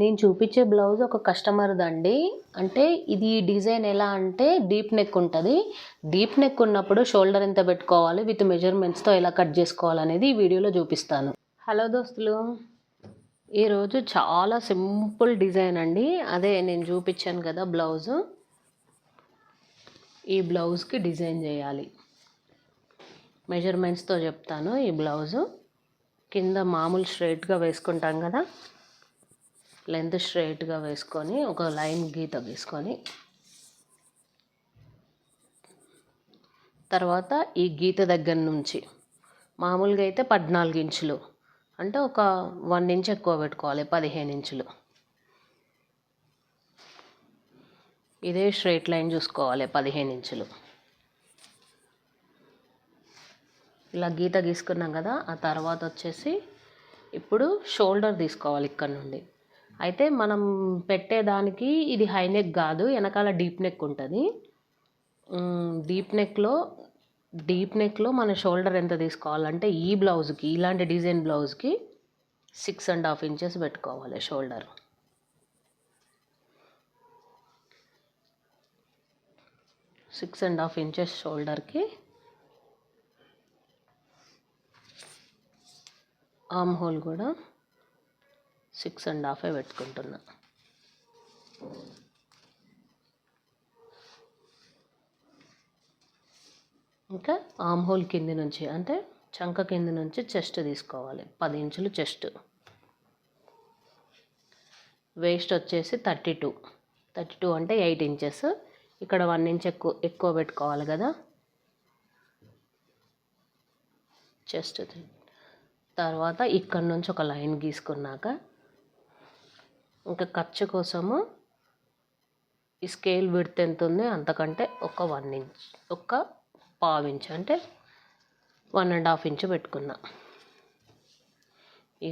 నేను చూపించే బ్లౌజ్ ఒక కస్టమర్దండి అంటే ఇది డిజైన్ ఎలా అంటే డీప్ నెక్ ఉంటుంది. డీప్ నెక్ ఉన్నప్పుడు షోల్డర్ ఎంత పెట్టుకోవాలి విత్ మెజర్మెంట్స్తో ఎలా కట్ చేసుకోవాలనేది ఈ వీడియోలో చూపిస్తాను. హలో దోస్తులు. ఈరోజు చాలా సింపుల్ డిజైన్ అండి. అదే నేను చూపించాను కదా బ్లౌజు. ఈ బ్లౌజ్కి డిజైన్ చేయాలి. మెజర్మెంట్స్తో చెప్తాను ఈ బ్లౌజు. కింద మామూలు స్ట్రైట్గా వేసుకుంటాం కదా. లెంత్ స్ట్రైట్గా వేసుకొని ఒక లైన్ గీత గీసుకొని తర్వాత ఈ గీత దగ్గర నుంచి మామూలుగా అయితే పద్నాలుగు ఇంచులు అంటే ఒక వన్ ఇంచ్ ఎక్కువ పెట్టుకోవాలి పదిహేను ఇంచులు. ఇదే స్ట్రైట్ లైన్ చూసుకోవాలి పదిహేను ఇంచులు. ఇలా గీత గీసుకున్నాం కదా ఆ తర్వాత వచ్చేసి ఇప్పుడు షోల్డర్ తీసుకోవాలి ఇక్కడ నుండి. అయితే మనం పెట్టేదానికి ఇది హై నెక్ కాదు వెనకాల డీప్ నెక్ ఉంటుంది. డీప్ నెక్లో డీప్ నెక్లో మన షోల్డర్ ఎంత తీసుకోవాలంటే ఈ బ్లౌజ్కి ఇలాంటి డిజైన్ బ్లౌజ్కి సిక్స్ అండ్ హాఫ్ ఇంచెస్ పెట్టుకోవాలి shoulder. Six and half inches షోల్డర్కి arm hole కూడా. సిక్స్ అండ్ హాఫే పెట్టుకుంటున్నా. ఇంకా ఆమ్ హోల్ కింది నుంచి అంటే చంక కింది నుంచి చెస్ట్ తీసుకోవాలి. పది ఇంచులు చెస్ట్. వేస్ట్ వచ్చేసి థర్టీ టూ. థర్టీ టూ అంటే ఎయిట్ ఇంచెస్. ఇక్కడ వన్ ఇంచ్ ఎక్కువ ఎక్కువ పెట్టుకోవాలి కదా. చెస్ట్ తర్వాత ఇక్కడ నుంచి ఒక లైన్ గీసుకున్నాక ఇంకా ఖర్చు కోసము ఈ స్కేల్ విడ్త్ ఎంత ఉంది అంతకంటే ఒక వన్ ఇంచ్ ఒక పావు ఇంచ్ అంటే వన్ అండ్ హాఫ్ ఇంచ్ పెట్టుకున్నా.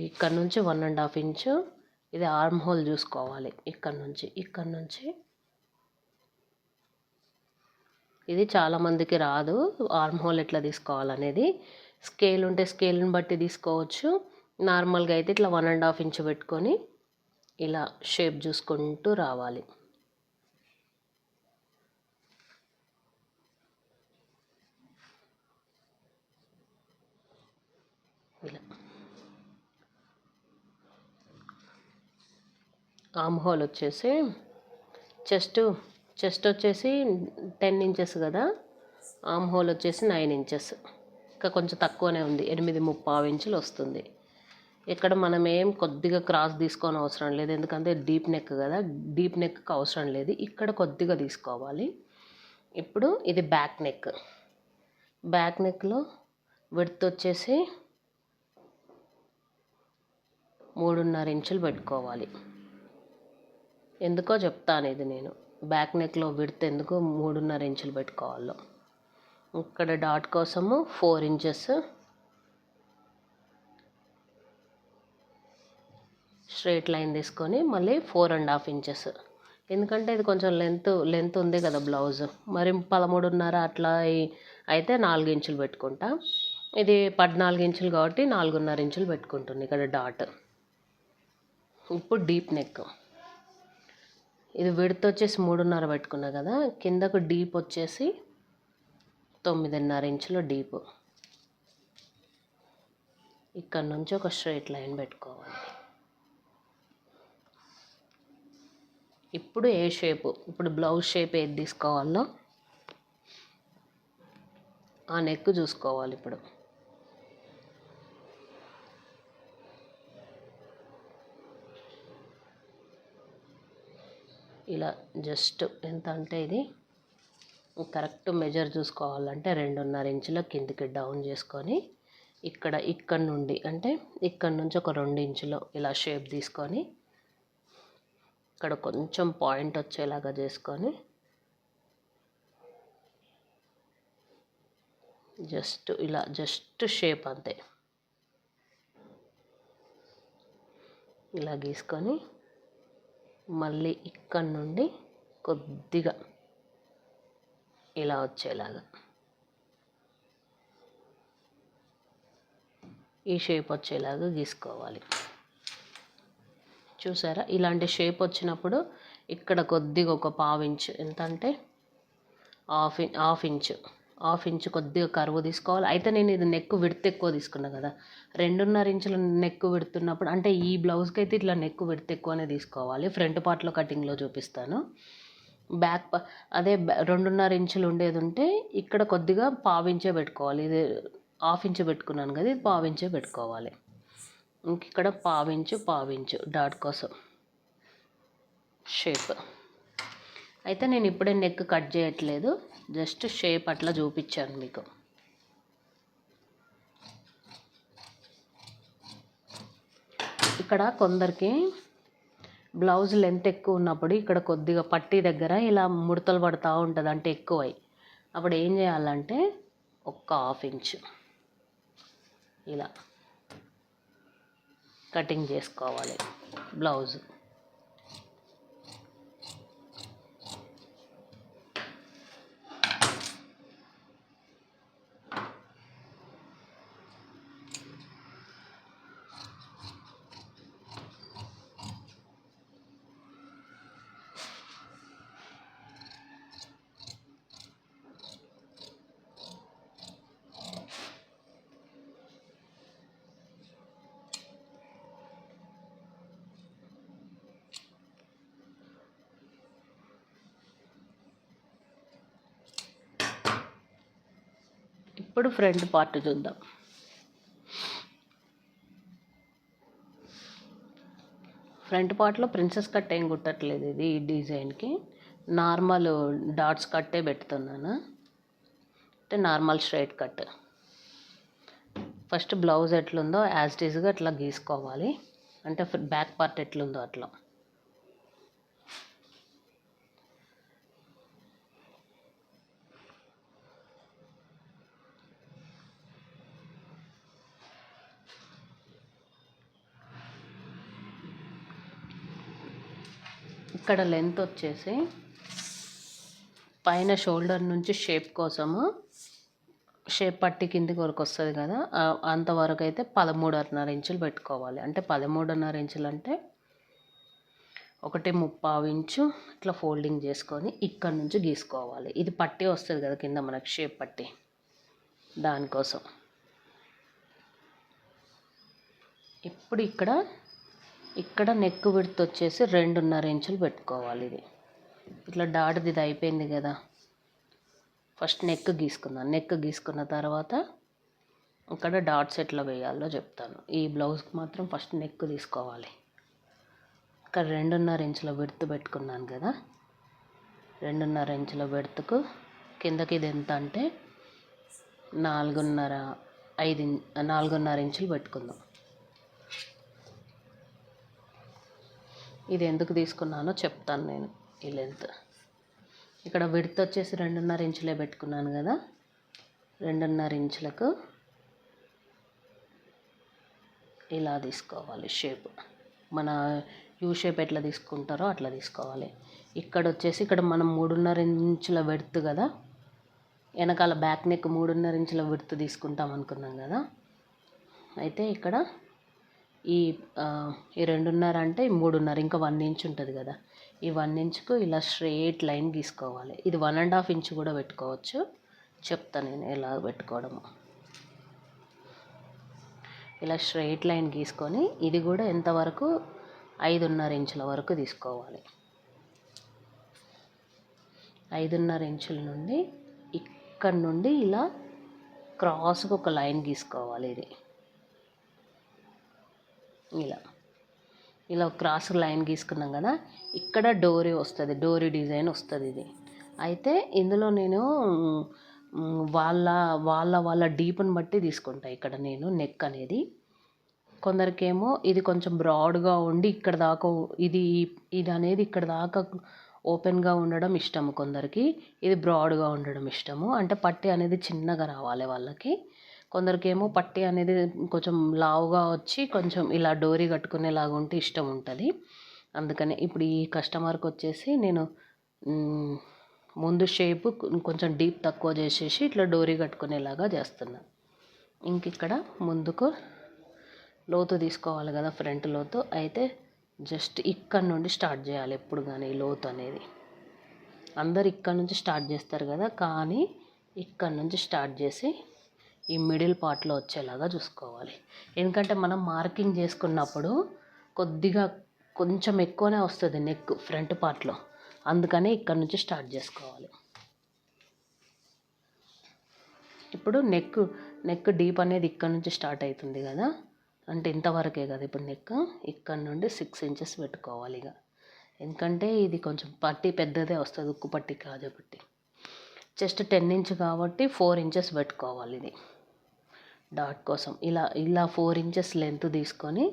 ఇక్కడ నుంచి వన్ అండ్ హాఫ్ ఇంచు ఇది ఆర్మ్ హోల్ చూసుకోవాలి ఇక్కడ నుంచి. ఇక్కడ నుంచి ఇది చాలామందికి రాదు ఆర్మ్ హోల్ ఎట్లా తీసుకోవాలనేది. స్కేల్ ఉంటే స్కేల్ని బట్టి తీసుకోవచ్చు. నార్మల్గా అయితే ఇట్లా వన్ అండ్ హాఫ్ ఇంచ్ పెట్టుకొని ఇలా షేప్ చూసుకుంటూ రావాలి. ఇలా. ఆమ్ హోల్ వచ్చేసి చెస్ట్ చెస్ట్ వచ్చేసి టెన్ ఇంచెస్ కదా? ఆమ్ హోల్ వచ్చేసి నైన్ ఇంచెస్. ఇంకా కొంచెం తక్కువనే ఉంది. ఎనిమిది ముప్పావు ఇంచులు వస్తుంది. ఇక్కడ మనం ఏం కొద్దిగా క్రాస్ తీసుకొని అవసరం లేదు. ఎందుకంటే డీప్ నెక్ కదా. డీప్ నెక్కి అవసరం లేదు. ఇక్కడ కొద్దిగా తీసుకోవాలి. ఇప్పుడు ఇది బ్యాక్ నెక్. బ్యాక్ నెక్లో విడ్త్ వచ్చేసి మూడున్నర ఇంచులు పెట్టుకోవాలి. ఎందుకో చెప్తాను ఇది నేను. బ్యాక్ నెక్లో విడ్త్ ఎందుకు మూడున్నర ఇంచులు పెట్టుకోవాలో. ఇక్కడ డాట్ కోసము ఫోర్ ఇంచెస్ స్ట్రేట్ లైన్ తీసుకొని మళ్ళీ ఫోర్ అండ్ హాఫ్ ఇంచెస్. ఎందుకంటే ఇది కొంచెం లెంత్ లెంత్ ఉంది కదా బ్లౌజ్. మరి పదమూడున్నర అట్లా అయితే నాలుగు ఇంచులు పెట్టుకుంటా. ఇది పద్నాలుగు ఇంచులు కాబట్టి నాలుగున్నర ఇంచులు పెట్టుకుంటుంది ఇక్కడ డాట్. ఇప్పుడు డీప్ నెక్. ఇది విడత వచ్చేసి మూడున్నర పెట్టుకున్నా కదా కిందకు డీప్ వచ్చేసి తొమ్మిదిన్నర ఇంచులు డీప్. ఇక్కడ నుంచి ఒక స్ట్రైట్ లైన్ పెట్టుకోవాలి. ఇప్పుడు ఏ షేపు? ఇప్పుడు బ్లౌజ్ షేప్ ఏది తీసుకోవాలో ఆ నెక్ చూసుకోవాలి ఇప్పుడు. ఇలా జస్ట్ ఎంత అంటే ఇది? కరెక్ట్ మెజర్ చూసుకోవాలంటే రెండున్నర ఇంచుల కిందికి డౌన్ చేసుకొని ఇక్కడ ఇక్కడ నుండి అంటే ఇక్కడ నుంచి ఒక రెండు ఇంచులు ఇలా షేప్ తీసుకొని ఇక్కడ కొంచెం పాయింట్ వచ్చేలాగా చేసుకొని జస్ట్ ఇలా జస్ట్ షేప్ అంతే. ఇలా గీసుకొని మళ్ళీ ఇక్కడ నుండి కొద్దిగా ఇలా వచ్చేలాగా. ఈ షేప్ వచ్చేలాగా గీసుకోవాలి. చూసారా? ఇలాంటి షేప్ వచ్చినప్పుడు ఇక్కడ కొద్దిగా ఒక పావు ఇంచు. ఎంత అంటే half half inch. Half inch కొద్దిగా కరువు తీసుకోవాలి. అయితే నేను ఇది నెక్ విడత ఎక్కువ తీసుకున్నా కదా. రెండున్నర ఇంచుల నెక్ విడుతున్నప్పుడు అంటే ఈ బ్లౌజ్కి అయితే ఇట్లా నెక్ విడత ఎక్కువనే తీసుకోవాలి. ఫ్రంట్ పార్ట్లో కటింగ్లో చూపిస్తాను. బ్యాక్ అదే రెండున్నర ఇంచులు ఉండేది ఉంటే ఇక్కడ కొద్దిగా పావించే పెట్టుకోవాలి. ఇది హాఫ్ ఇంచు పెట్టుకున్నాను కదా ఇది పావించే పెట్టుకోవాలి. ఇక్కడ పావించు పావించు డాట్ కోసం. షేప్. అయితే నేను ఇప్పుడే నెక్ కట్ చేయట్లేదు. జస్ట్ షేప్ అట్లా చూపించాను మీకు. ఇక్కడ కొందరికి బ్లౌజ్ లెంత్ ఎక్కువ ఉన్నప్పుడు ఇక్కడ కొద్దిగా పట్టీ దగ్గర ఇలా ముడతలు పడుతూ ఉంటుంది అంటే ఎక్కువై. అప్పుడు ఏం చేయాలంటే ఒక్క హాఫ్ ఇంచ్. ఇలా. కటింగ్ చేసుకోవాలి. బ్లౌజ్. ఇప్పుడు ఫ్రంట్ పార్ట్ చూద్దాం. ఫ్రంట్ పార్ట్లో ప్రిన్సెస్ కట్ ఏం కుట్టట్లేదు ఇది ఈ డిజైన్కి నార్మల్ డాట్స్ కట్టే పెడుతున్నాను. అంటే normal straight cut. First blouse ఎట్లుందో యాజ్ ఇట్ ఈజ్గా అట్లా గీసుకోవాలి. అంటే బ్యాక్ పార్ట్ ఎట్లుందో అట్లా. ఇక్కడ లెంత్ వచ్చేసి పైన షోల్డర్ నుంచి షేప్ కోసము. షేప్ పట్టి కిందికి వరకు వస్తుంది కదా అంతవరకు అయితే పదమూడున్నర ఇంచులు పెట్టుకోవాలి. అంటే పదమూడున్నర ఇంచులు అంటే ఒకటి ముప్పావు ఇంచు ఇట్లా ఫోల్డింగ్ చేసుకొని ఇక్కడ నుంచి గీసుకోవాలి. ఇది పట్టి వస్తుంది కదా కింద మనకి షేప్ పట్టి దానికోసం. ఇప్పుడు ఇక్కడ ఇక్కడ నెక్ విడత్ వచ్చేసి రెండున్నర ఇంచులు పెట్టుకోవాలి ఇది. ఇట్లా డాట్ది ఇది అయిపోయింది కదా. ఫస్ట్ నెక్ గీసుకుందాం. నెక్ గీసుకున్న తర్వాత ఇక్కడ డాట్స్ ఎట్లా వేయాలో చెప్తాను. ఈ బ్లౌజ్కి మాత్రం ఫస్ట్ నెక్ తీసుకోవాలి. ఇక్కడ రెండున్నర ఇంచుల విడత్ పెట్టుకున్నాను కదా. రెండున్నర ఇంచుల విడతకు కిందకి ఇది ఎంత అంటే నాలుగున్నర ఐదు నాలుగున్నర ఇంచులు పెట్టుకుందాం. ఇది ఎందుకు తీసుకున్నానో చెప్తాను నేను ఈ లెంత్ ఇక్కడ విడత్ వచ్చేసి రెండున్నర ఇంచులే పెట్టుకున్నాను కదా. రెండున్నర ఇంచులకు ఇలా తీసుకోవాలి షేప్ మన యూ షేప్ ఎట్లా తీసుకుంటారో అట్లా తీసుకోవాలి. ఇక్కడ వచ్చేసి ఇక్కడ మనం మూడున్నర ఇంచుల విడత్ కదా. వెనకాల బ్యాక్ నెక్ మూడున్నర ఇంచుల విడత్ తీసుకుంటాం అనుకున్నాం కదా. అయితే ఇక్కడ ఈ ఈ రెండున్నర అంటే మూడున్నర ఇంకా వన్ ఇంచ్ ఉంటుంది కదా. ఈ వన్ ఇంచ్కు ఇలా స్ట్రేట్ లైన్ గీసుకోవాలి. ఇది వన్ అండ్ హాఫ్ ఇంచ్ కూడా పెట్టుకోవచ్చు. చెప్తాను నేను ఎలా పెట్టుకోవడము. ఇలా స్ట్రైట్ లైన్ గీసుకొని ఇది కూడా ఎంతవరకు ఐదున్నర ఇంచుల వరకు తీసుకోవాలి. ఐదున్నర ఇంచుల నుండి ఇక్కడ నుండి ఇలా క్రాస్గా ఒక లైన్ గీసుకోవాలి ఇది. ఇలా. ఇలా క్రాస్ లైన్ గీసుకున్నాం కదా ఇక్కడ డోరీ వస్తుంది డోరీ డిజైన్ వస్తుంది ఇది. అయితే ఇందులో నేను వాళ్ళ వాళ్ళ వాళ్ళ డీప్ని బట్టి తీసుకుంటా ఇక్కడ నేను నెక్ అనేది. కొందరికేమో ఇది కొంచెం బ్రాడ్గా ఉండి ఇక్కడ దాకా ఇది ఇది అనేది ఇక్కడ దాకా ఓపెన్గా ఉండడం ఇష్టము కొందరికి. ఇది బ్రాడ్గా ఉండడం ఇష్టము. అంటే పట్టి అనేది చిన్నగా రావాలి వాళ్ళకి. కొందరికేమో పట్టి అనేది కొంచెం లావుగా వచ్చి కొంచెం ఇలా డోరీ కట్టుకునేలాగా ఉంటే ఇష్టం ఉంటుంది. అందుకని ఇప్పుడు ఈ కస్టమర్కి వచ్చేసి నేను ముందు షేప్ కొంచెం డీప్ తక్కువ చేసేసి ఇట్లా డోరీ కట్టుకునేలాగా చేస్తున్నా. ఇంక ఇక్కడ ముందుకు లోతు తీసుకోవాలి కదా ఫ్రంట్ లోతు. అయితే జస్ట్ ఇక్కడ నుండి స్టార్ట్ చేయాలి ఎప్పుడు కానీ లోతు అనేది. అందరు ఇక్కడ నుంచి స్టార్ట్ చేస్తారు కదా కానీ ఇక్కడ నుంచి స్టార్ట్ చేసి ఈ మిడిల్ పార్ట్లో వచ్చేలాగా చూసుకోవాలి. ఎందుకంటే మనం మార్కింగ్ చేసుకున్నప్పుడు కొద్దిగా కొంచెం ఎక్కువనే వస్తుంది నెక్ ఫ్రంట్ పార్ట్లో. అందుకని ఇక్కడ నుంచి స్టార్ట్ చేసుకోవాలి. ఇప్పుడు నెక్ నెక్ డీప్ అనేది ఇక్కడ నుంచి స్టార్ట్ అవుతుంది కదా. అంటే ఇంతవరకే కదా ఇప్పుడు నెక్. ఇక్కడ నుండి సిక్స్ ఇంచెస్ పెట్టుకోవాలి ఇక. ఎందుకంటే ఇది కొంచెం పట్టి పెద్దదే వస్తుంది ఉక్కు పట్టి కాదు పట్టి. జస్ట్ టెన్ ఇంచ్ కాబట్టి ఫోర్ ఇంచెస్ పెట్టుకోవాలి ఇది. డాట్ కోసం. ఇలా ఇలా ఫోర్ ఇంచెస్ లెంత్ తీసుకొని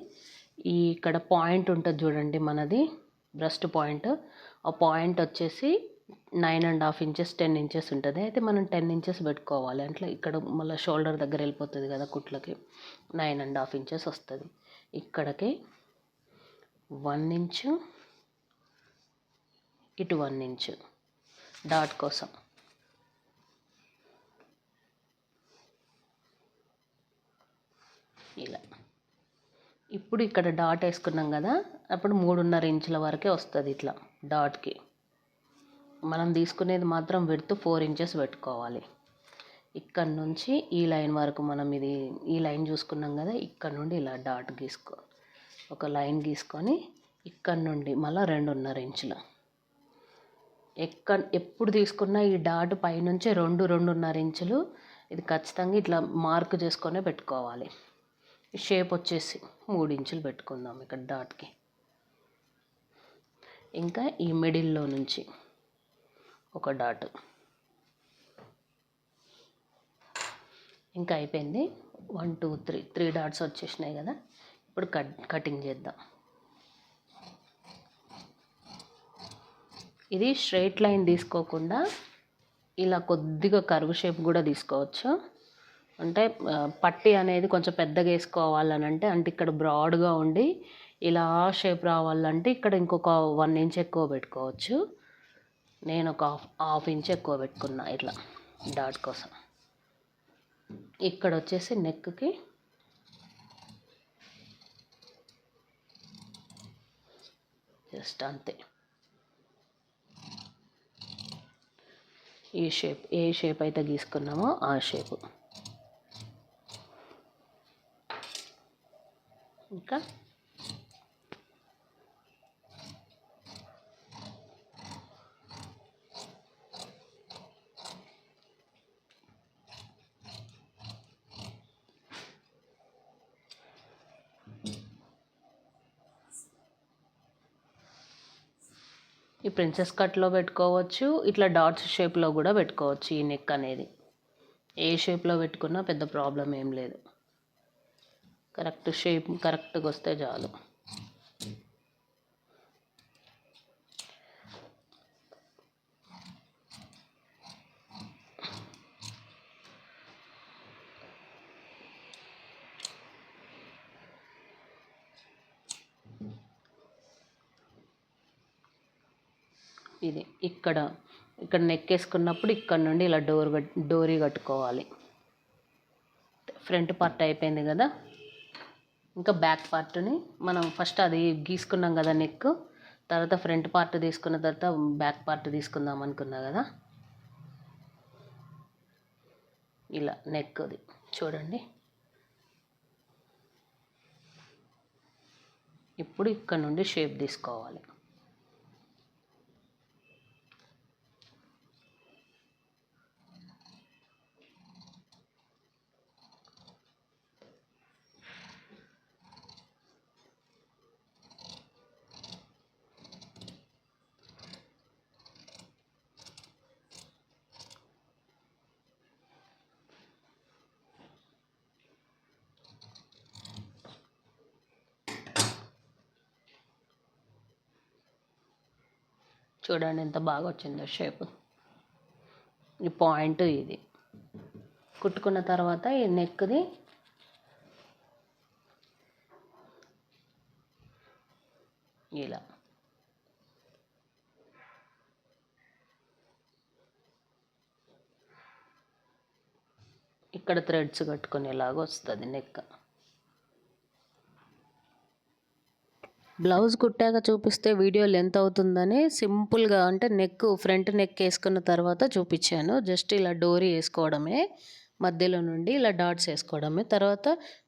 ఈ ఇక్కడ పాయింట్ ఉంటుంది చూడండి మనది బ్రెస్ట్ పాయింట్ ఆ పాయింట్ వచ్చేసి nine and half inches ten inches ఉంటుంది. అయితే మనం టెన్ ఇంచెస్ పెట్టుకోవాలి. అంటే ఇక్కడ మళ్ళీ షోల్డర్ దగ్గర వెళ్ళిపోతుంది కదా కుట్లకి. నైన్ అండ్ హాఫ్ ఇంచెస్ వస్తుంది. ఇక్కడికి వన్ ఇంచు ఇటు వన్ ఇంచు డాట్ కోసం. ఇలా. ఇప్పుడు ఇక్కడ డాట్ వేసుకున్నాం కదా అప్పుడు మూడున్నర ఇంచుల వరకే వస్తుంది ఇట్లా డాట్కి మనం తీసుకునేది మాత్రం విడ్త్ ఫోర్ ఇంచెస్ పెట్టుకోవాలి. ఇక్కడ నుంచి ఈ లైన్ వరకు మనం ఇది ఈ లైన్ చూసుకున్నాం కదా ఇక్కడ నుండి ఇలా డాట్ గీసుకో ఒక లైన్ గీసుకొని ఇక్కడ నుండి మళ్ళీ రెండున్నర ఇంచులు. ఎక్కడ ఎప్పుడు తీసుకున్నా ఈ డాట్ పైనుంచి రెండు రెండున్నర ఇంచులు ఇది ఖచ్చితంగా ఇట్లా మార్క్ చేసుకొనే పెట్టుకోవాలి. షేప్ వచ్చేసి మూడు ఇంచులు పెట్టుకుందాం ఇక్కడ డాట్కి. ఇంకా ఈ మిడిల్లో నుంచి ఒక డాట్. ఇంకా అయిపోయింది. One two three three dots వచ్చేసినాయి కదా. ఇప్పుడు కట్ కటింగ్ చేద్దాం. ఇది స్ట్రైట్ లైన్ తీసుకోకుండా ఇలా కొద్దిగా కరువు షేప్ కూడా తీసుకోవచ్చు. అంటే పట్టి అనేది కొంచెం పెద్దగా వేసుకోవాలని అంటే అంటే ఇక్కడ బ్రాడ్గా ఉండి ఇలా షేప్ రావాలంటే ఇక్కడ ఇంకొక వన్ ఇంచ్ ఎక్కువ పెట్టుకోవచ్చు. నేను ఒక హాఫ్ హాఫ్ ఇంచ్ ఎక్కువ పెట్టుకున్నా ఇట్లా డాట్ కోసం. ఇక్కడ వచ్చేసి నెక్కి జస్ట్ అంతే. ఈ షేప్ ఏ షేప్ అయితే గీసుకున్నామో ఆ షేపు. ఇంకా? ఈ ప్రిన్సెస్ కట్లో పెట్టుకోవచ్చు ఇట్లా డాట్స్ షేప్లో కూడా పెట్టుకోవచ్చు ఈ నెక్ అనేది. ఏ షేప్లో పెట్టుకున్నా పెద్ద ప్రాబ్లం ఏం లేదు. కరెక్ట్ షేప్ కరెక్ట్గా వస్తే చాలు. ఇది ఇక్కడ ఇక్కడ నెక్ వేసుకున్నప్పుడు ఇక్కడ నుండి ఇలా డోర్ కట్- డోరీ కట్టుకోవాలి. ఫ్రంట్ పార్ట్ అయిపోయింది కదా? ఇంకా బ్యాక్ పార్ట్ని మనం ఫస్ట్ అది గీసుకున్నాం కదా నెక్ తర్వాత ఫ్రంట్ పార్ట్ తీసుకున్న తర్వాత బ్యాక్ పార్ట్ తీసుకుందాం అనుకున్నా కదా. ఇలా నెక్ అది చూడండి. ఇప్పుడు ఇక్కడ నుండి షేప్ తీసుకోవాలి. చూడండి ఎంత బాగా వచ్చిందో షేప్ ఈ పాయింట్ ఇది. కుట్టుకున్న తర్వాత ఈ నెక్ది ఇలా. ఇక్కడ థ్రెడ్స్ కట్టుకునేలాగా వస్తుంది నెక్క బ్లౌజ్ కుట్టాక చూపిస్తే వీడియో లెంత్ అవుతుందని సింపుల్గా అంటే నెక్ ఫ్రంట్ నెక్ వేసుకున్న తర్వాత చూపించాను. జస్ట్ ఇలా డోరీ వేసుకోవడమే మధ్యలో నుండి ఇలా డాట్స్ వేసుకోవడమే తర్వాత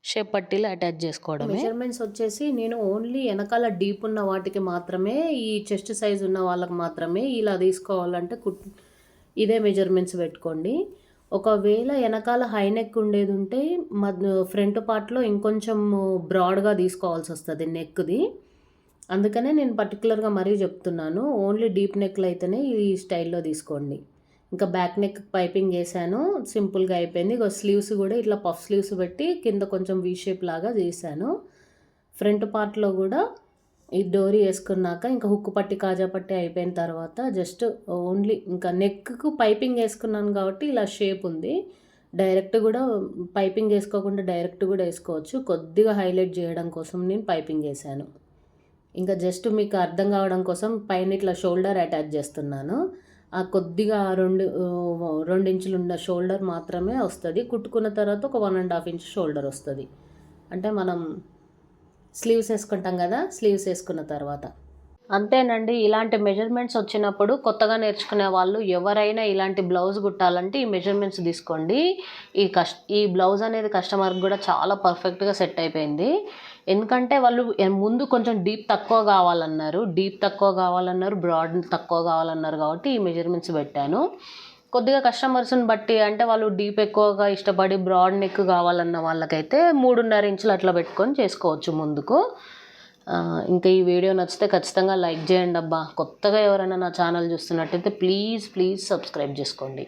షేప్ పట్టీలు అటాచ్ చేసుకోవడమే. మెజర్మెంట్స్ వచ్చేసి నేను ఓన్లీ వెనకాల డీప్ ఉన్న వాటికి మాత్రమే ఈ చెస్ట్ సైజ్ ఉన్న వాళ్ళకి మాత్రమే ఇలా తీసుకోవాలంటే కుట్ ఇదే మెజర్మెంట్స్ పెట్టుకోండి. ఒకవేళ వెనకాల హై నెక్ ఉండేది ఉంటే మ ఫ్రంట్ పార్ట్లో ఇంకొంచెం బ్రాడ్గా తీసుకోవాల్సి వస్తుంది నెక్ది. అందుకనే నేను పర్టికులర్గా మరీ చెప్తున్నాను ఓన్లీ డీప్ నెక్లు అయితేనే ఈ స్టైల్లో తీసుకోండి. ఇంకా బ్యాక్ నెక్ పైపింగ్ చేశాను సింపుల్గా అయిపోయింది. ఇక స్లీవ్స్ కూడా ఇట్లా పఫ్ స్లీవ్స్ పెట్టి కింద కొంచెం వీ షేప్ లాగా చేశాను. ఫ్రంట్ పార్ట్లో కూడా ఈ డోరీ వేసుకున్నాక ఇంకా హుక్కు పట్టి కాజా పట్టి అయిపోయిన తర్వాత జస్ట్ ఓన్లీ ఇంకా నెక్కు పైపింగ్ వేసుకున్నాను కాబట్టి ఇలా షేప్ ఉంది. డైరెక్ట్ కూడా పైపింగ్ వేసుకోకుండా డైరెక్ట్ కూడా వేసుకోవచ్చు. కొద్దిగా హైలైట్ చేయడం కోసం నేను పైపింగ్ వేసాను ఇంకా జస్ట్ మీకు అర్థం కావడం కోసం పైన ఇట్లా షోల్డర్ అటాచ్ చేస్తున్నాను. ఆ కొద్దిగా రెండు రెండు ఇంచులు ఉన్న షోల్డర్ మాత్రమే వస్తుంది. కుట్టుకున్న తర్వాత ఒక one and half inch shoulder వస్తుంది. అంటే మనం స్లీవ్స్ వేసుకుంటాం కదా స్లీవ్స్ వేసుకున్న తర్వాత. అంతేనండి ఇలాంటి మెజర్మెంట్స్ వచ్చినప్పుడు కొత్తగా నేర్చుకునే వాళ్ళు ఎవరైనా ఇలాంటి బ్లౌజ్ కుట్టాలంటే ఈ మెజర్మెంట్స్ తీసుకోండి. ఈ కష్ ఈ బ్లౌజ్ అనేది కస్టమర్కి కూడా చాలా పర్ఫెక్ట్గా సెట్ అయిపోయింది. ఎందుకంటే వాళ్ళు ముందు కొంచెం డీప్ తక్కువ కావాలన్నారు. డీప్ తక్కువ కావాలన్నారు. బ్రాడ్ తక్కువ కావాలన్నారు కాబట్టి ఈ మెజర్మెంట్స్ పెట్టాను. కొద్దిగా కస్టమర్స్ని బట్టి అంటే వాళ్ళు డీప్ ఎక్కువగా ఇష్టపడి బ్రాడ్ నెక్ కావాలన్న వాళ్ళకైతే మూడున్నర ఇంచులు అట్లా పెట్టుకొని చేసుకోవచ్చు ముందుకు. ఇంకా ఈ వీడియో నచ్చితే ఖచ్చితంగా లైక్ చేయండి అబ్బా. కొత్తగా ఎవరైనా నా ఛానల్ చూస్తున్నట్టయితే ప్లీజ్ ప్లీజ్ సబ్స్క్రైబ్ చేసుకోండి.